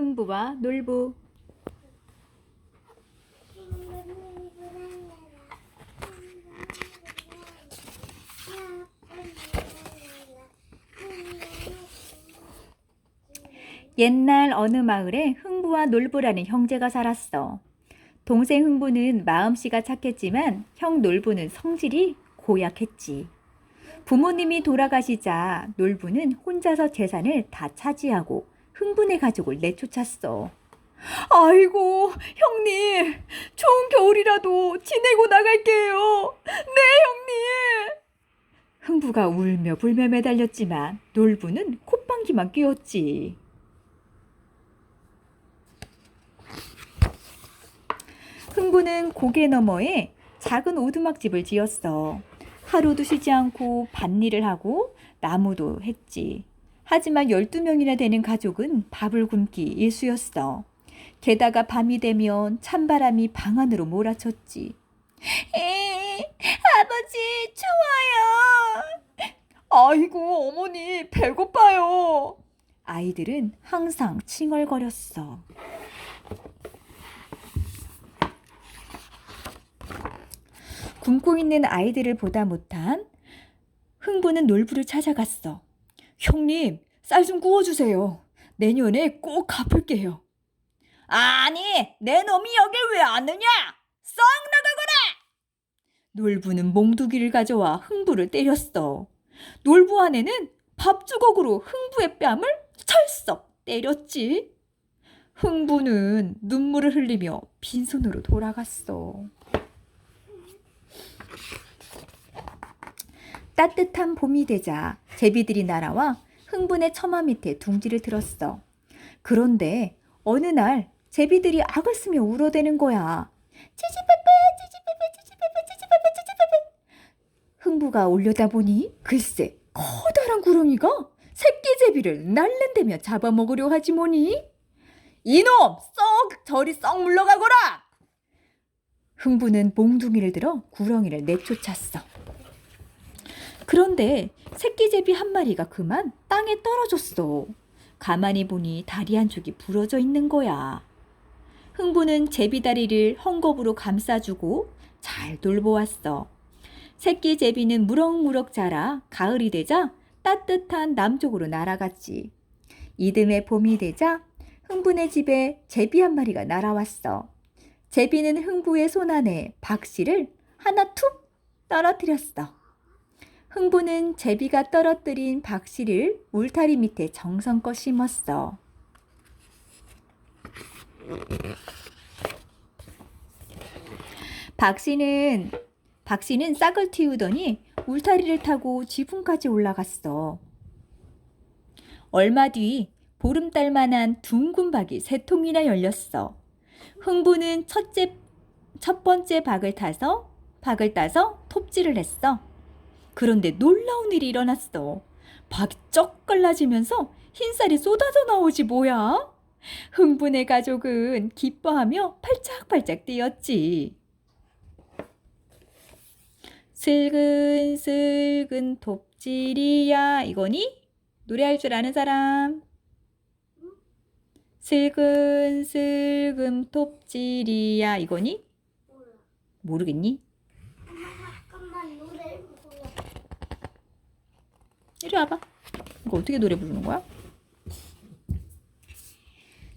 흥부와 놀부 옛날 어느 마을에 흥부와 놀부라는 형제가 살았어. 동생 흥부는 마음씨가 착했지만 형 놀부는 성질이 고약했지. 부모님이 돌아가시자 놀부는 혼자서 재산을 다 차지하고 흥분의 가족을 내쫓았어. 아이고, 형님, 좋은 겨울이라도 지내고 나갈게요. 네, 형님. 흥부가 울며 불며 매달렸지만 놀부는 콧방귀만 뀌었지. 흥부는 고개 너머에 작은 오두막집을 지었어. 하루도 쉬지 않고 밭일을 하고 나무도 했지. 하지만 12명이나 되는 가족은 밥을 굶기 일수였어. 게다가 밤이 되면 찬바람이 방 안으로 몰아쳤지. 에, 아버지, 추워요. 아이고, 어머니, 배고파요. 아이들은 항상 칭얼거렸어. 굶고 있는 아이들을 보다 못한 흥부는 놀부를 찾아갔어. 형님, 쌀 좀 구워주세요. 내년에 꼭 갚을게요. 아니, 내 놈이 여길 왜 왔느냐? 썩 나가거라! 놀부는 몽두기를 가져와 흥부를 때렸어. 놀부 아내는 밥주걱으로 흥부의 뺨을 철썩 때렸지. 흥부는 눈물을 흘리며 빈손으로 돌아갔어. 따뜻한 봄이 되자 제비들이 날아와 흥분의 처마 밑에 둥지를 들었어. 그런데 어느 날 제비들이 악을 쓰며 울어대는 거야. 찌찌빼빼 찌찌빼빼 찌찌빼빼 찌찌빼빼 찌찌빼빼 흥부가 올려다보니 글쎄 커다란 구렁이가 새끼 제비를 날랜대며 잡아먹으려 하지 뭐니? 이놈 썩 저리 썩 물러가거라! 흥부는 몽둥이를 들어 구렁이를 내쫓았어. 그런데 새끼 제비 한 마리가 그만 땅에 떨어졌어. 가만히 보니 다리 한쪽이 부러져 있는 거야. 흥부는 제비 다리를 헝겊으로 감싸주고 잘 돌보았어. 새끼 제비는 무럭무럭 자라 가을이 되자 따뜻한 남쪽으로 날아갔지. 이듬해 봄이 되자 흥분의 집에 제비 한 마리가 날아왔어. 제비는 흥부의 손 안에 박씨를 하나 툭 떨어뜨렸어. 흥부는 제비가 떨어뜨린 박씨를 울타리 밑에 정성껏 심었어. 박씨는 박씨는 싹을 틔우더니 울타리를 타고 지붕까지 올라갔어. 얼마 뒤 보름달만한 둥근 박이 세 통이나 열렸어. 흥부는 첫째 첫 번째 박을 타서 박을 따서 톱질을 했어. 그런데 놀라운 일이 일어났어. 박이 쩍 갈라지면서 흰쌀이 쏟아져 나오지 뭐야? 흥분의 가족은 기뻐하며 팔짝팔짝 뛰었지. 슬근슬근 톱질이야 이거니? 노래할 줄 아는 사람? 슬근슬근 톱질이야 이거니? 모르겠니? 잠깐만 노래를 불러. 이리 와봐. 이거 어떻게 노래 부르는 거야?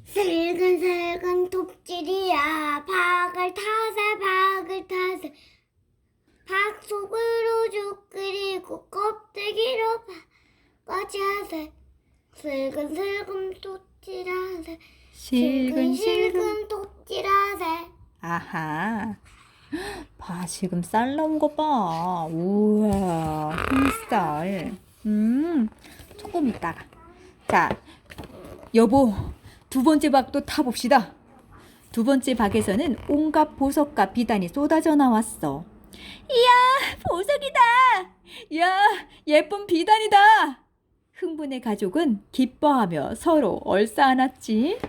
슬근 슬근 톱질이야 박을 타세 박을 타세 박 속으로 쭉 그리고 껍데기로 바까지 하세 슬근 슬근 톱질하세 실근실근. 슬근슬근 톱질하세 아하. 봐, 지금 쌀 나온 거 봐. 우와, 흰쌀. 음, 조금 있다가. 자, 여보, 두 번째 박도 타봅시다. 두 번째 박에서는 온갖 보석과 비단이 쏟아져 나왔어. 이야, 보석이다! 야, 예쁜 비단이다! 흥분의 가족은 기뻐하며 서로 얼싸안았지.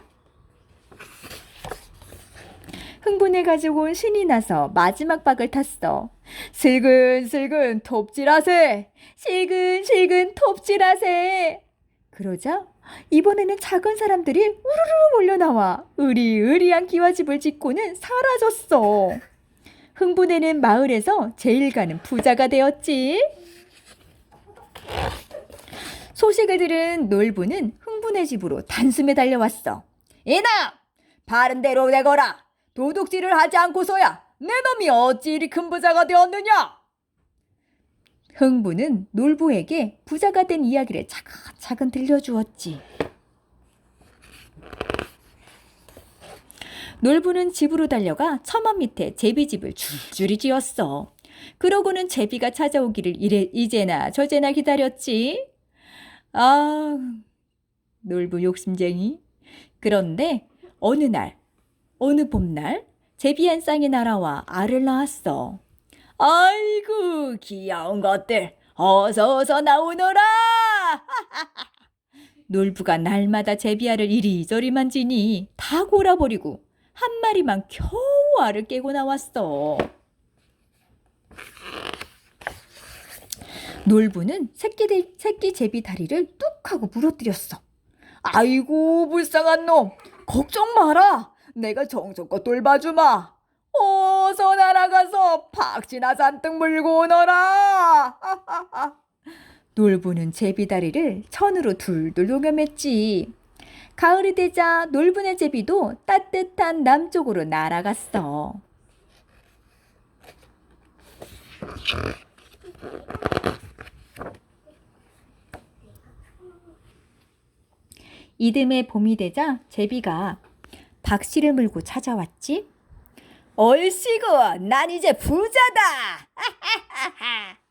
흥분의 가족은 신이 나서 마지막 박을 탔어. 슬근슬근 톱질하세! 실근실근 톱질하세! 그러자 이번에는 작은 사람들이 우르르 몰려나와 으리으리한 기와집을 짓고는 사라졌어. 흥분에는 마을에서 제일 가는 부자가 되었지. 소식을 들은 놀부는 흥분의 집으로 단숨에 달려왔어. 이놈! 바른 대로 내거라! 도둑질을 하지 않고서야 내 놈이 어찌 이리 큰 부자가 되었느냐? 흥부는 놀부에게 부자가 된 이야기를 차근차근 들려주었지. 놀부는 집으로 달려가 처마 밑에 제비집을 줄줄이 지었어. 그러고는 제비가 찾아오기를 이래, 이제나 저제나 기다렸지. 아, 놀부 욕심쟁이. 그런데 어느 날, 어느 봄날, 제비 한 쌍이 날아와 알을 낳았어. 아이고, 귀여운 것들, 어서 어서 나오너라! 놀부가 날마다 제비알을 이리저리 만지니 다 골아버리고 한 마리만 겨우 알을 깨고 나왔어. 놀부는 새끼, 대- 새끼 제비 다리를 뚝 하고 부러뜨렸어. 아이고, 불쌍한 놈! 걱정 마라! 내가 정성껏 돌봐주마! 어서 날아가서 박쥐나 잔뜩 물고 오너라! 놀부는 제비다리를 천으로 둘둘 녹여맸지. 가을이 되자 놀부네 제비도 따뜻한 남쪽으로 날아갔어. 이듬해 봄이 되자 제비가 박씨를 물고 찾아왔지. 얼씨구, 난 이제 부자다!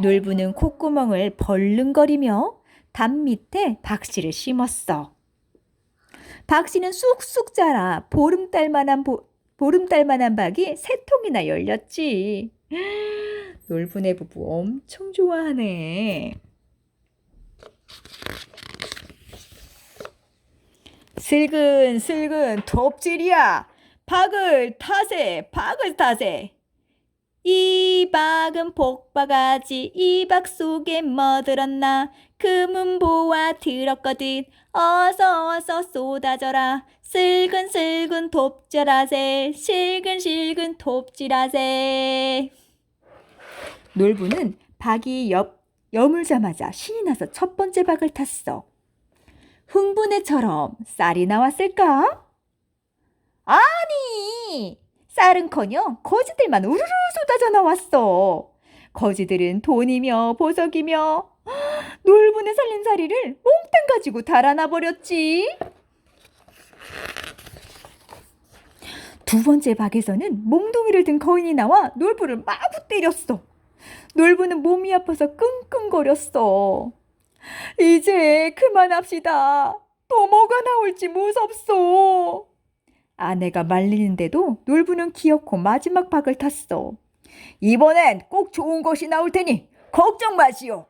놀부는 콧구멍을 벌릉거리며 담 밑에 박씨를 심었어. 박씨는 쑥쑥 자라 보름달만한 보, 보름달만한 박이 세 통이나 열렸지. 놀부네 부부 엄청 좋아하네. 슬근슬근 톱질이야. 박을 타세, 박을 타세. 이 박은 복바가지 이 박 속에 뭐 들었나. 금은 보아 들었거든. 어서 어서 쏟아져라. 슬근슬근 톱질하세. 실근실근 톱질하세. 놀부는 박이 옆, 여물자마자 신이 나서 첫 번째 박을 탔어 흥분해처럼 쌀이 나왔을까? 아니 쌀은커녕 거지들만 우르르 쏟아져 나왔어. 거지들은 돈이며 보석이며 놀분의 살림살이를 몽땅 가지고 달아나 버렸지. 두 번째 박에서는 몽둥이를 든 거인이 나와 놀부를 마구 때렸어. 놀부는 몸이 아파서 끙끙거렸어. 이제 그만합시다. 또 뭐가 나올지 무섭소. 아내가 말리는데도 놀부는 기어코 마지막 박을 탔어. 이번엔 꼭 좋은 것이 나올 테니 걱정 마시오.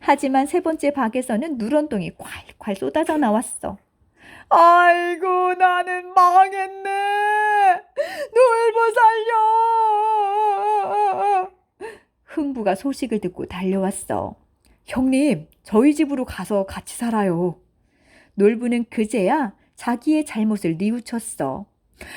하지만 세 번째 박에서는 누런똥이 콸콸 쏟아져 나왔어. 아이고 나는 망했네. 놀부 살려. 흥부가 소식을 듣고 달려왔어. 형님, 저희 집으로 가서 같이 살아요. 놀부는 그제야 자기의 잘못을 뉘우쳤어.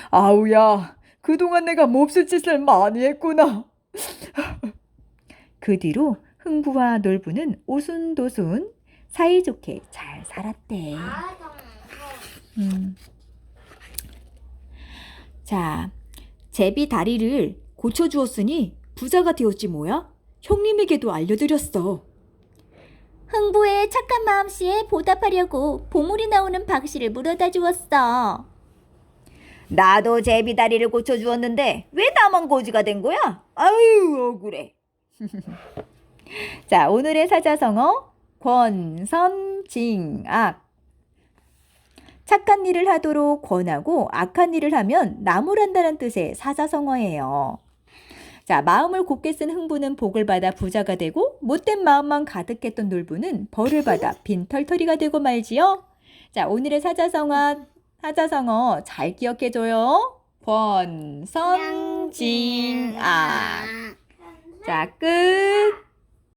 아우야, 그동안 내가 몹쓸 짓을 많이 했구나. 그 뒤로 흥부와 놀부는 오순도순 사이좋게 잘 살았대. 음. 자, 제비 다리를 고쳐주었으니 부자가 되었지 뭐야? 형님에게도 알려드렸어. 흥부의 착한 마음씨에 보답하려고 보물이 나오는 박씨를 물어다 주었어. 나도 제비 다리를 고쳐주었는데 왜 나만 고지가 된 거야? 아유 억울해. 자 오늘의 사자성어 권선징악 착한 일을 하도록 권하고 악한 일을 하면 나무란다는 뜻의 사자성어예요. 자, 마음을 곱게 쓴 흥부는 복을 받아 부자가 되고 못된 마음만 가득했던 놀부는 벌을 받아 빈털터리가 되고 말지요. 자, 오늘의 사자성어 사자성어 잘 기억해 줘요. 권선징아. 자, 끝.